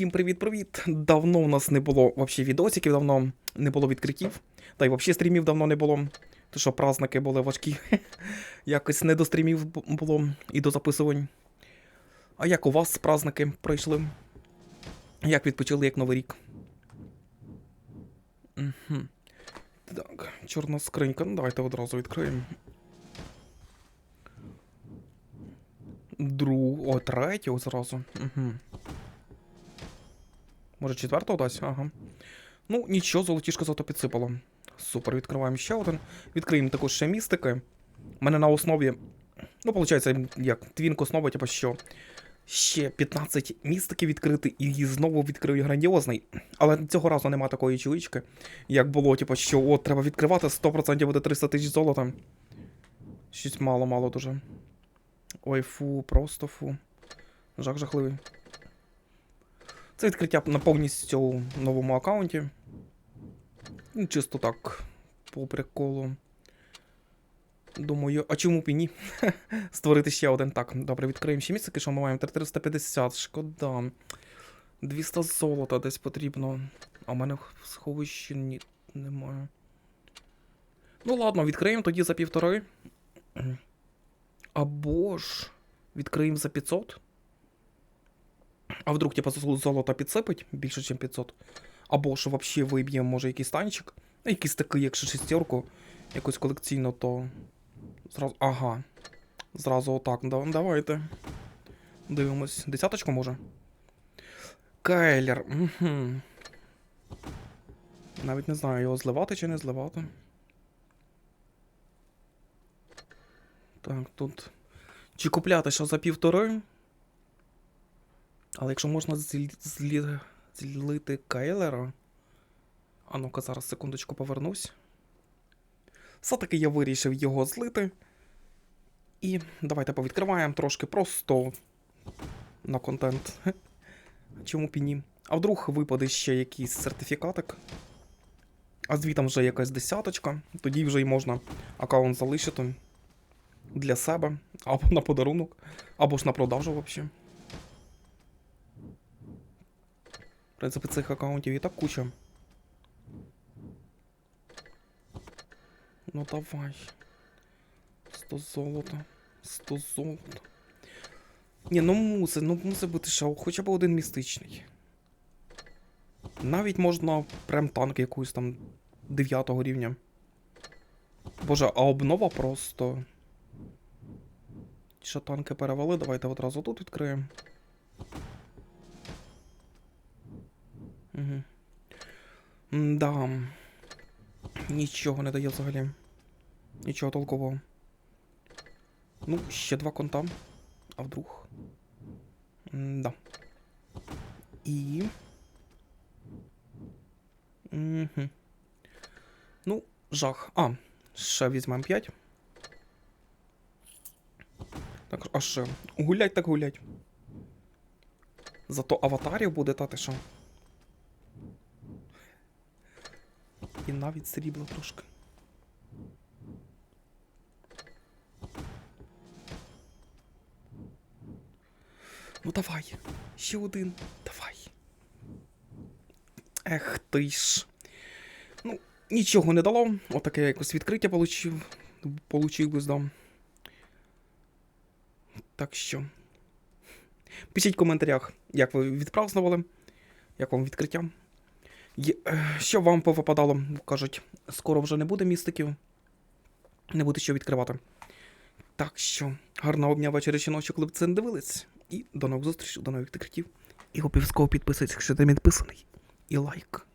Всім привіт-привіт! Давно у нас не було взагалі відосиків, давно не було відкриттів. Та й взагалі стрімів давно не було. То що праздники були важкі. Якось не до стрімів було і до записувань. А як у вас праздники пройшли? Як відпочили, як Новий рік? Угу. Так, чорна скринька. Ну, давайте одразу відкриємо. Другу, о, третю зразу. Угу. Може, четвертого дасть? Ага. Ну, нічого, золотішко зато підсипало. Супер, відкриваємо ще один. Відкриємо також ще містики. У мене на основі. Ну, виходить, як твінк основа, типу, що ще 15 містиків відкрити і знову відкрию грандіозний. Але цього разу нема такої чоловічки, як було, типу, що от треба відкривати 100% буде 300 тисяч золота. Щось мало-мало дуже. Ой, фу, просто фу. Жах жахливий. Це відкриття на повністю новому аккаунті. Ну, Чисто так, по приколу. Думаю, а чому б і ні? Створити ще один. Так, добре, відкриємо ще місце, що ми маємо 350, шкода. 200 золота десь потрібно. А в мене в сховищі ні, немає. Ну ладно, відкриємо тоді за півтори. Або ж відкриємо за 500. А вдруг, типа, зол- золото підсипить більше, ніж 500. Або ж взагалі виб'ємо, може, якийсь танчик. Якийсь такий, якщо шестерку, якусь колекційну, то. Зразу. Ага. Зразу отак. Давайте. Дивимось. Десяточку може. Кайлер. Угу. Навіть не знаю, його зливати чи не зливати. Так, тут. Чи купляти що за півтори? Але якщо можна злі... злі... злити Кайлера. А ну-ка, зараз секундочку повернусь. Все-таки я вирішив його злити. І давайте повідкриваємо трошки просто на контент. Чому б і ні? А вдруг випаде ще якийсь сертифікатик. А звітом вже якась десяточка. Тоді вже й можна аккаунт залишити для себе, або на подарунок, або ж на продажу взагалі. В принципі, цих аккаунтів і так куча. Ну давай. 100 золота. 100 золота. Ні, ну мусить, ну мусить бути ще хоча б один містичний. Навіть можна прям танк якусь там 9 рівня. Боже, а обнова просто. Що танки перевели, давайте одразу тут відкриємо. Угу. Да. Нічого не дає взагалі. Нічого толкового. Ну, ще два конта. А вдруг. Да. І. Угу. Ну, жах. А, ще візьмемо 5. Так, а ще. Гулять так гулять. Зато аватарів буде та ти що. І навіть срібла трошки. Ну давай. Ще один. Давай. Ех ти ж. Ну, нічого не дало. Отаке якось відкриття получив. Получилось, да. Так що. Пишіть в коментарях, як ви відпразнували, як вам відкриття. Е, що вам повипадало? Кажуть, скоро вже не буде містиків. Не буде що відкривати. Так що, гарного дня вечора чи ночі, коли б це не дивились. І до нових зустрічей, до нових декретів. І обов'язково підписуйтесь, якщо ти підписаний. І лайк.